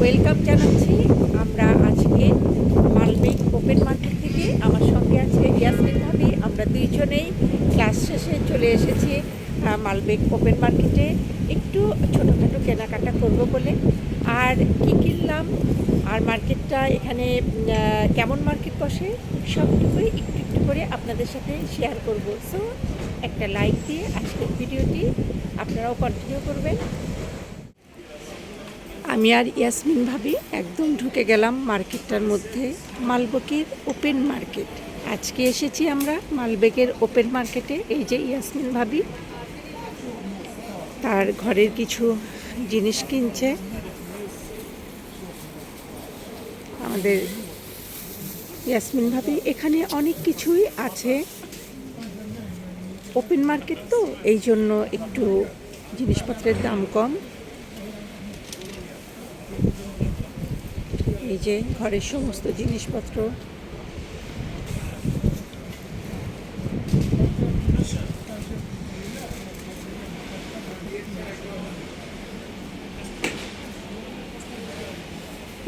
Welcome জানাচ্ছি। আমরা আজকে মালবেগ ওপেন মার্কেট থেকে আমার সঙ্গে আছে ইয়াসমিন ভাবি। আমরা দুইজনেই ক্লাস শেষে চলে এসেছি আহ, মালবেগ ওপেন মার্কেটে। একটু ছোটোখাটো কেনাকাটা করব বলে। আর কি কিনলাম? আর মার্কেটটা এখানে কেমন মার্কেট বসে? সবটুকুই একটু একটু করে আপনাদের সাথে শেয়ার করব। সো একটা লাইক দিয়ে আজকের ভিডিওটি আপনারাও কন্টিনিউ করবেন। আমি আর ইয়াসমিন ভাবি একদম ঢুকে গেলাম মার্কেটটার মধ্যে, মালবকির ওপেন মার্কেট। আজকে এসেছি আমরা মালবেগের ওপেন মার্কেটে, এই যে ইয়াসমিন ভাবি। তার ঘরের কিছু জিনিস কিনছে। আমাদের ইয়াসমিন ভাবি, এখানে অনেক কিছুই আছে। ওপেন মার্কেট তো, এই জন্য একটু জিনিসপত্রের দাম কম। এই যে ঘরের সমস্ত জিনিসপত্র।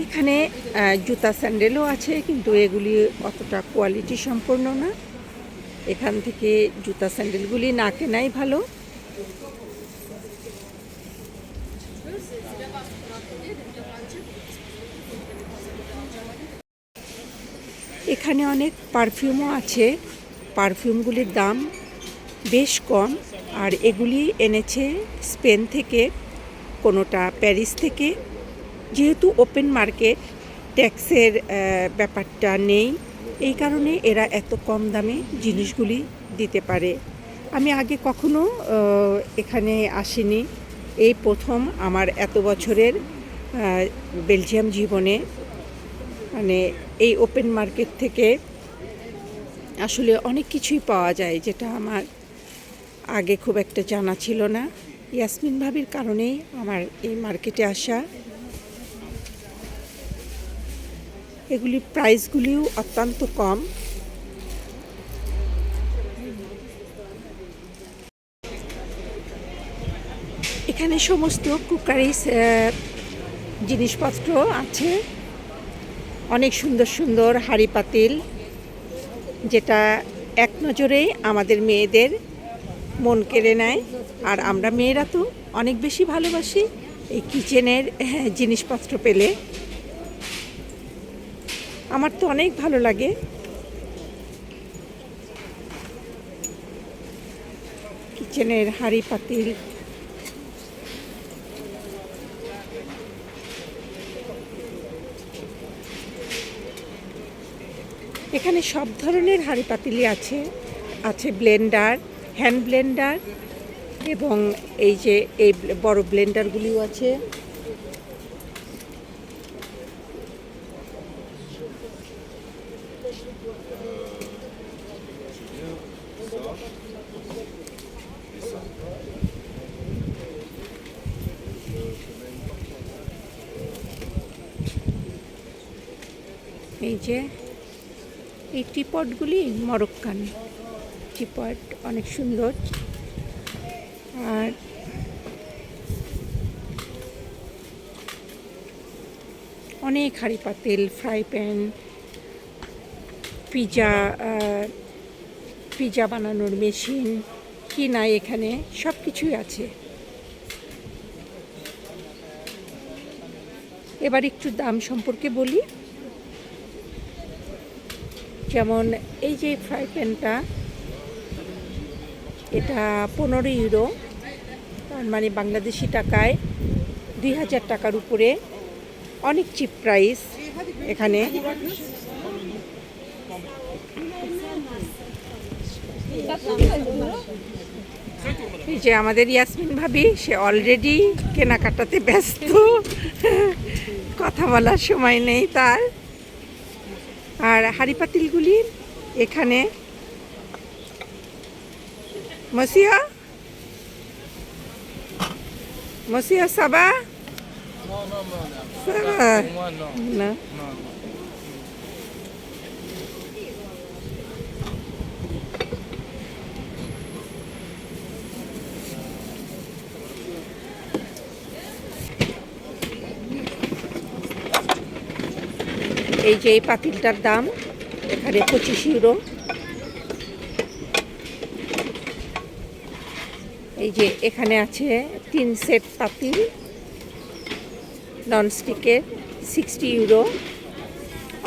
এখানে জুতা স্যান্ডেলও আছে, কিন্তু এগুলি অতটা কোয়ালিটি সম্পন্ন না। এখান থেকে জুতা স্যান্ডেলগুলি না কেনাই ভালো। এখানে অনেক পারফিউমও আছে। পারফিউমগুলির দাম বেশ কম। আর এগুলি এনেছে স্পেন থেকে, কোনোটা প্যারিস থেকে। যেহেতু ওপেন মার্কেট, ট্যাক্সের ব্যাপারটা নেই। এই কারণে এরা এত কম দামে জিনিসগুলি দিতে পারে। আমি আগে কখনো এখানে আসিনি। এই প্রথম আমার এত বছরের বেলজিয়াম জীবনে। মানে এই ওপেন মার্কেট থেকে আসলে অনেক কিছুই পাওয়া যায় যেটা আমার আগে খুব একটা জানা ছিল না। ইয়াসমিন ভাবির কারণেই আমার এই মার্কেটে আসা। এগুলি প্রাইসগুলিও অত্যন্ত কম। এখানে সমস্ত কুকারিস জিনিসপত্র আছে। অনেক সুন্দর সুন্দর হাঁড়ি পাতিল যেটা এক নজরেই আমাদের মেয়েদের মন কেড়ে নেয়। আর আমরা মেয়েরা তো অনেক বেশি ভালোবাসি এই কিচেনের হ্যাঁ, জিনিসপত্র পেলে। আমার তো অনেক ভালো লাগে। কিচেনের হাঁড়ি পাতিল এখানে সব ধরনের হাঁড়ি পাতিলি আছে। আছে ব্লেন্ডার, হ্যান্ড ব্লেন্ডার এবং এই যে এই বড় ব্লেন্ডারগুলিও আছে। এই যে এই টিপটগুলি মরক্কান টিপট, অনেক সুন্দর। আর অনেক হাঁড়ি পাতিল ফ্রাই প্যান, পিজা পিজা বানানোর মেশিন কি না এখানে সব কিছুই আছে। এবার একটু দাম সম্পর্কে বলি। যেমন এই যে ফ্রাই প্যানটা এটা পনেরো ইউরো তার মানে বাংলাদেশি টাকায় দুই হাজার টাকার উপরে। অনেক চিপ প্রাইস এখানে। এই যে আমাদের ইয়াসমিন ভাবি, সে অলরেডি কেনাকাটাতে ব্যস্ত। কথা বলার সময় নেই তার। আর হাড়ি পাতিলগুলি এখানে মসিয়া মসিয়া সাবা. সাবা না এই যে এই পাতিলটার দাম, এখানে পঁচিশ ইউরো। এই যে এখানে আছে তিন সেট পাতিল ননস্টিকের সিক্সটি ইউরো।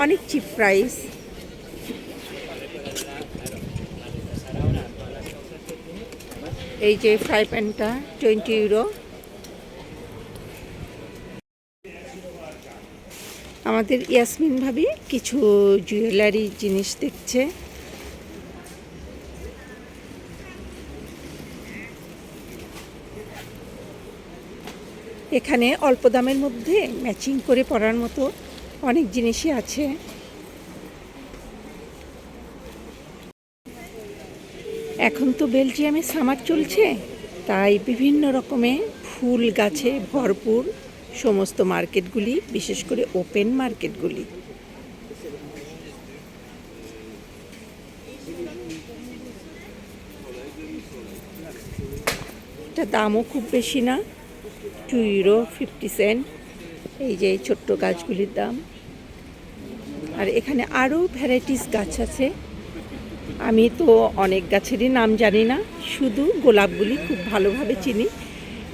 অনেক চিপ প্রাইস। এই যে ফ্রাই প্যানটা টোয়েন্টি ইউরো। আমাদের ইয়াসমিন ভাবি কিছু জুয়েলারি জিনিস দেখছে। এখানে অল্প দামের মধ্যে ম্যাচিং করে পরার মতো অনেক জিনিসই আছে। এখন তো বেলজিয়ামে সামার চলছে, তাই বিভিন্ন রকমের ফুল গাছে ভরপুর সমস্ত মার্কেটগুলি, বিশেষ করে ওপেন মার্কেটগুলি। এটা দামও খুব বেশি না টু ইউরো ফিফটি সেন্ট এই যে এই ছোট্ট গাছগুলির দাম। আর এখানে আরও ভ্যারাইটিস গাছ আছে। আমি তো অনেক গাছেরই নাম জানি না, শুধু গোলাপগুলি খুব ভালোভাবে চিনি।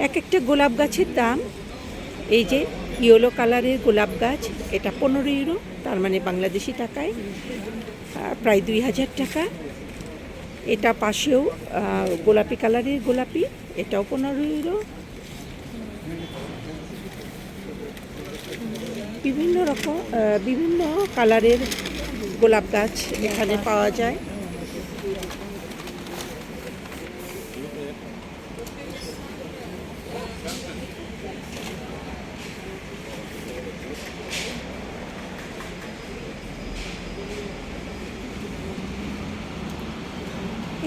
এক একটা গোলাপ গাছের দাম এই যে ইয়েলো কালারের গোলাপ গাছ, এটা পনেরো ইউরো, তার মানে বাংলাদেশি টাকায় প্রায় দুই হাজার টাকা। এটা পাশেও গোলাপি কালারের গোলাপি, এটাও পনেরো ইউরো। বিভিন্ন রকম বিভিন্ন কালারের গোলাপ গাছ এখানে পাওয়া যায়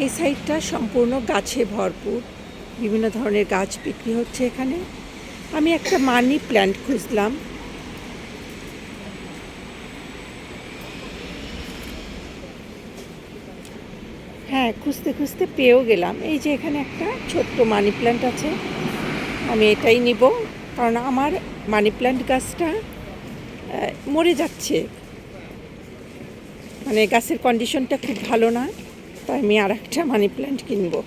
এই সাইডটা সম্পূর্ণ গাছে ভরপুর। বিভিন্ন ধরনের গাছ বিক্রি হচ্ছে এখানে। আমি একটা মানি প্ল্যান্ট খুঁজলাম। হ্যাঁ খুঁজতে খুঁজতে পেয়েও গেলাম। এই যে এখানে একটা ছোট্ট মানি প্ল্যান্ট আছে। আমি এটাই নিব। কারণ আমার মানি প্ল্যান্ট গাছটা মরে যাচ্ছে। মানে গাছের কন্ডিশনটা খুব ভালো না। তাই আমি আর একটা মানি প্ল্যান্ট কিনবো।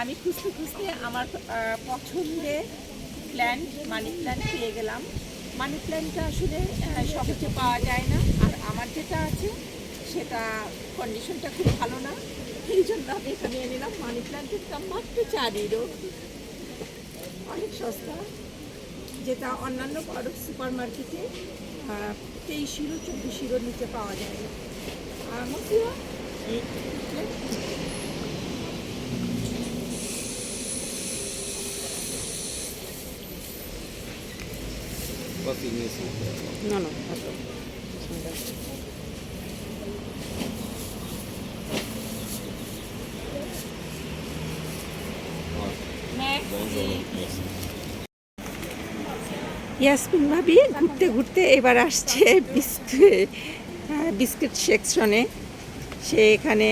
আমি খুঁজতে খুঁজতে আমার পছন্দের প্ল্যান্ট মানি প্ল্যান্ট পেয়ে গেলাম। মানি প্ল্যান্টটা আসলে সহজে পাওয়া যায় না। আর আমার যেটা আছে, সেটা কন্ডিশনটা খুব ভালো না। এই জন্য আমি এটা নিয়ে নিলাম। মানি প্ল্যান্টের দাম মাত্র চার ইউরো অনেক সস্তা। যেটা অন্যান্য বড় সুপার মার্কেটে তেইশ ইউরো চব্বিশ ইউরোর নিচে পাওয়া যায় না। No, no, otro. ইয়াসমিন ভাবি ঘুরতে ঘুরতে এবার আসছে বিস্কুট বিস্কিট সেকশনে। সে এখানে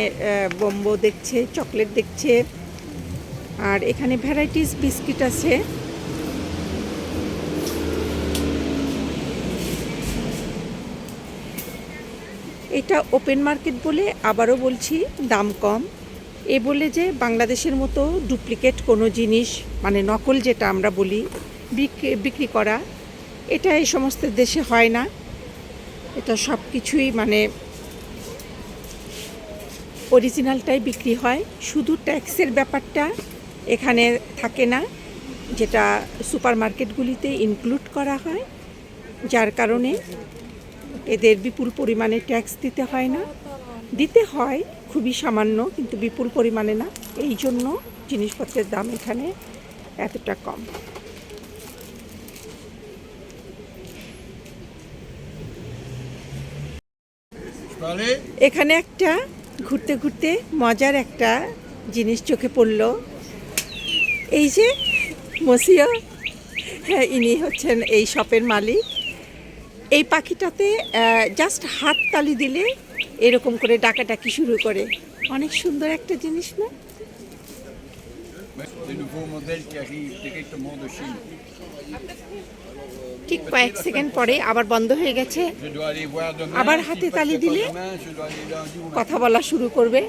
বোম্বো দেখছে, চকলেট দেখছে। আর এখানে ভ্যারাইটিস বিস্কিট আছে। এটা ওপেন মার্কেট বলে আবারও বলছি, দাম কম। এ বলে যে বাংলাদেশের মতো ডুপ্লিকেট কোনো জিনিস মানে নকল যেটা আমরা বলি, বিক্রি বিক্রি করা, এটা এই সমস্ত দেশে হয় না। এটা সব কিছুই মানে অরিজিনালটাই বিক্রি হয়। শুধু ট্যাক্সের ব্যাপারটা এখানে থাকে না, যেটা সুপার মার্কেটগুলিতে ইনক্লুড করা হয়, যার কারণে এদের বিপুল পরিমাণে ট্যাক্স দিতে হয় না। দিতে হয়, খুবই সামান্য, কিন্তু বিপুল পরিমাণে না। এই জন্য জিনিসপত্রের দাম এখানে এতটা কম। এখানে একটা ঘুরতে ঘুরতে মজার একটা জিনিস চোখে পড়ল। এই যে মসিও হ্যাঁ ইনি হচ্ছেন এই শপের মালিক। এই পাখিটাতে জাস্ট হাত তালি দিলে এরকম করে ডাকাডাকি শুরু করে। অনেক সুন্দর একটা জিনিস না? Des nouveaux modèles qui arrivent directement de Chine. ঠিক কয়েক সেকেন্ড পরে আবার বন্ধ হয়ে গেছে। আবার হাতে তালি দিলে কথা বলা শুরু করবে।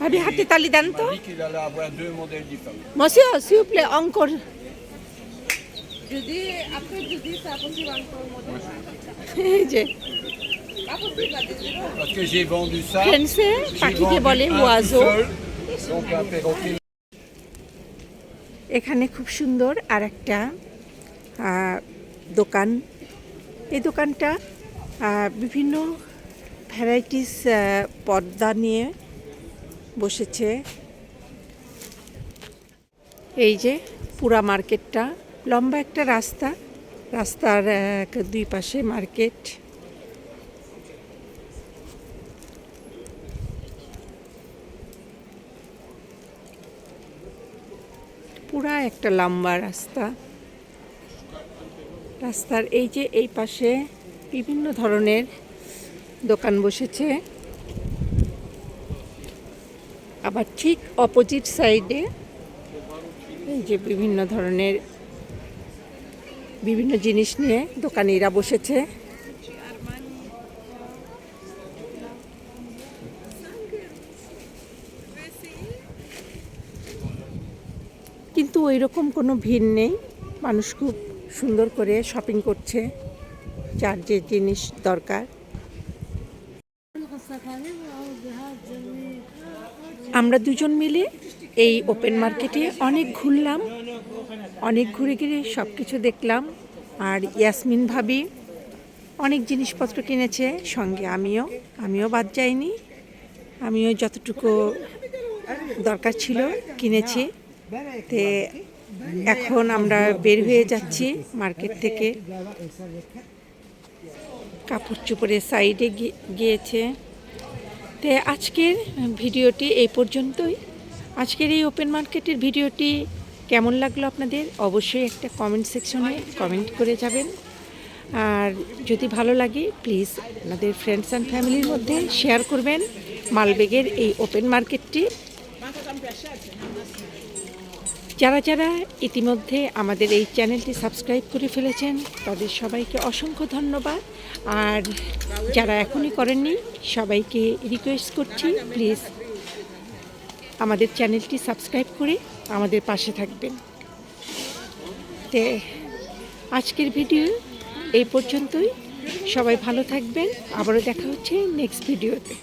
ভাবি হাতে তালি দেন তো। মসিও সিউপ্লে অঙ্কর। এখানে খুব সুন্দর আর একটা দোকান। এই দোকানটা বিভিন্ন ভ্যারাইটিস পর্দা নিয়ে বসেছে। এই যে পুরা মার্কেটটা, লম্বা একটা রাস্তা, রাস্তার দুই পাশে মার্কেট। পুরা একটা লম্বা রাস্তা। রাস্তার এই যে এই পাশে বিভিন্ন ধরনের দোকান বসেছে। আবার ঠিক অপোজিট সাইডে এই যে বিভিন্ন ধরনের বিভিন্ন জিনিস নিয়ে দোকানিরা বসেছে। কিন্তু ওই রকম কোনো ভিড় নেই। মানুষ খুব সুন্দর করে শপিং করছে, যার যে জিনিস দরকার। আমরা দুজন মিলে এই ওপেন মার্কেটে অনেক ঘুরলাম, অনেক ঘুরে ঘিরে সব কিছু দেখলাম, আর ইয়াসমিন ভাবি অনেক জিনিসপত্র কিনেছে, সঙ্গে আমিও আমিও বাদ যাইনি, আমিও যতটুকু দরকার ছিল কিনেছি। তে এখন আমরা বের হয়ে যাচ্ছি মার্কেট থেকে। কাপড় চোপড়ের সাইডে গিয়েছে। তে আজকের ভিডিওটি এই পর্যন্তই। আজকের এই ওপেন মার্কেটের ভিডিওটি কেমন লাগল আপনাদের? অবশ্যই একটা কমেন্ট সেকশনে কমেন্ট করে যাবেন। আর যদি ভালো লাগে, প্লিজ আপনাদের ফ্রেন্ডস অ্যান্ড ফ্যামিলির মধ্যে শেয়ার করবেন মালবেগের এই ওপেন মার্কেটটি। যারা যারা ইতিমধ্যে আমাদের এই চ্যানেলটি সাবস্ক্রাইব করে ফেলেছেন, তাদের সবাইকে অসংখ্য ধন্যবাদ। আর যারা এখনই করেননি, সবাইকে রিকোয়েস্ট করছি প্লিজ আমাদের চ্যানেলটি সাবস্ক্রাইব করে আমাদের পাশে থাকবেন। তে আজকের ভিডিও এই পর্যন্তই। সবাই ভালো থাকবেন। আবারও দেখা হচ্ছে নেক্সট ভিডিওতে